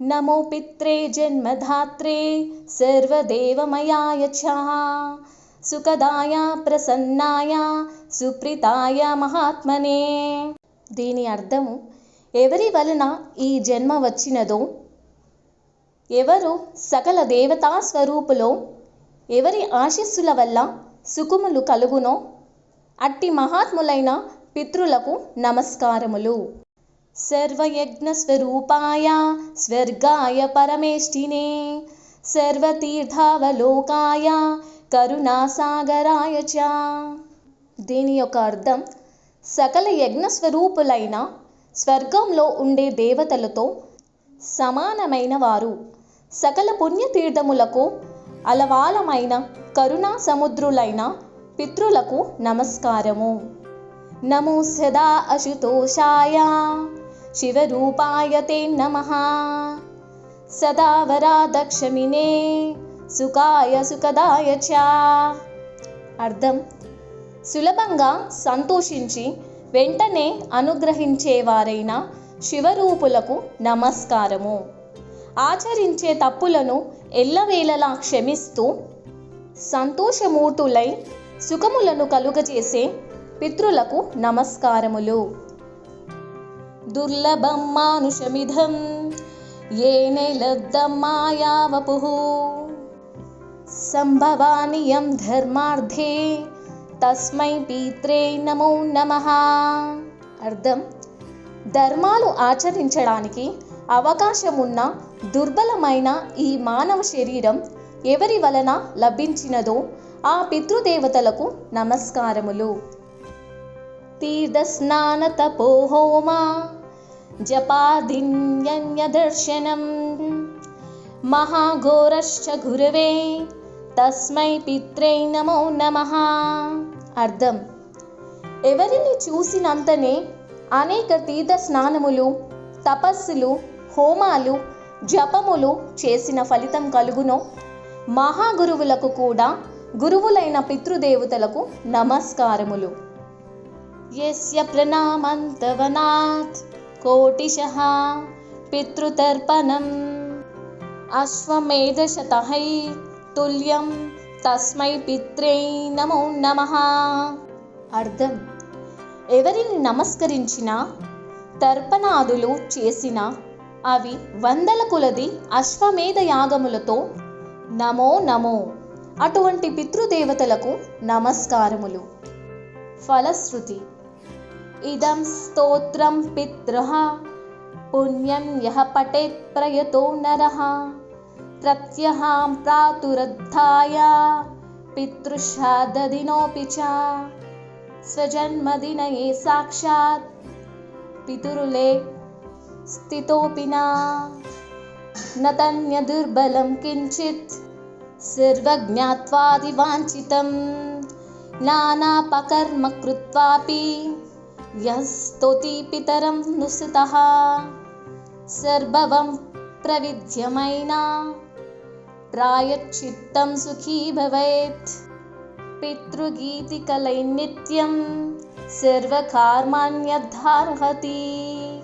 నమో పిత్రే జన్మధాత్రే సర్వదేవమయాయ చ. సుఖదాయ ప్రసన్నాయ సుప్రీతాయ మహాత్మనే. దీని అర్థము ఎవరి వలన ఈ జన్మ వచ్చినదో ఎవరు సకల దేవతా స్వరూపులో ఎవరి ఆశీస్సుల వల్ల సుఖములు కలుగునో అట్టి మహాత్ములైన పితృలకు నమస్కారములు. సర్వయజ్ఞస్వరూపాయ స్వర్గాయ పరమేష్ఠినే సర్వతీర్థావలోకాయ కరుణాసాగరాయ చ దీని యొక్క అర్థం సకల యజ్ఞ స్వరూపులైన స్వర్గంలో ఉండే దేవతలతో సమానమైన వారు. సకల పుణ్యతీర్థములకు అలవాలమైన కరుణా సముద్రులైన పితృలకు నమస్కారము. నమో సదా అశుతోషాయ. శివరూపాయ తే నమ సదా వరాదక్షమినే సుఖాయ సుఖదాయ చ అర్థం? సులభంగా సంతోషించి వెంటనే అనుగ్రహించేవారైన శివరూపులకు నమస్కారము. ఆచరించే తప్పులను ఎల్లవేళలా క్షమిస్తూ సంతోషమూర్తులై సుఖములను కలుగజేసే పితృలకు నమస్కారములు. దుర్లభం మానుషమిధం ఏనే లబ్ధం సంభవానియం ధర్మార్థే తస్మై పిత్రే నమో నమః. అర్థం? ధర్మాలు ఆచరించడానికి అవకాశమున్న దుర్బలమైన ఈ మానవ శరీరం ఎవరి వలన లభించినదో ఆ పితృదేవతలకు నమస్కారములు. తీర్థస్నాన తపోహోమా. జపాదిన్యన్యదర్శనం మహాఘోరశ్చ గురవే తస్మై పిత్రే నమో నమ అర్థం. ఎవరిని చూసినంతనే అనేక తీర్థ స్నానములు తపస్సులు హోమాలు జపములు చేసిన ఫలితం కలుగునో. మహాగురువులకు కూడా గురువులైన పితృదేవతలకు నమస్కారములు. యస్య ప్రణామంతవనాత్. కోటిశః పితృతర్పణం అశ్వమేధశతహై తుల్యం తస్మై పిత్రే నమో నమ అర్థం ఎవరిని నమస్కరించినా తర్పణాదులు చేసిన అవి వందల కులది అశ్వమేధ యాగములతో నమో నమో అటువంటి పితృదేవతలకు నమస్కారములు. ఫలశ్రుతి इदं स्तोत्रं पित्रः पुण्यं यः पठेत् प्रयतो नरः। प्रत्यहां प्रातुरद्धाय पितृश्राद्धदिनोऽपि च। स्वजन्मदिनये साक्षात् पितुरुले स्थितोऽपि न। तन्यदुर्बलं किञ्चित् सर्वज्ञात्वादिवाञ्छितं नानापकर्म कृत्वापि यः स्तोति पितरं नुसुतः। सर्ववं प्रविध्यमैना। प्रायच्चित्तं सुखी भवेत्। पितृगीतिकलैनित्यं सर्वकार्माण्यद्धार्हति।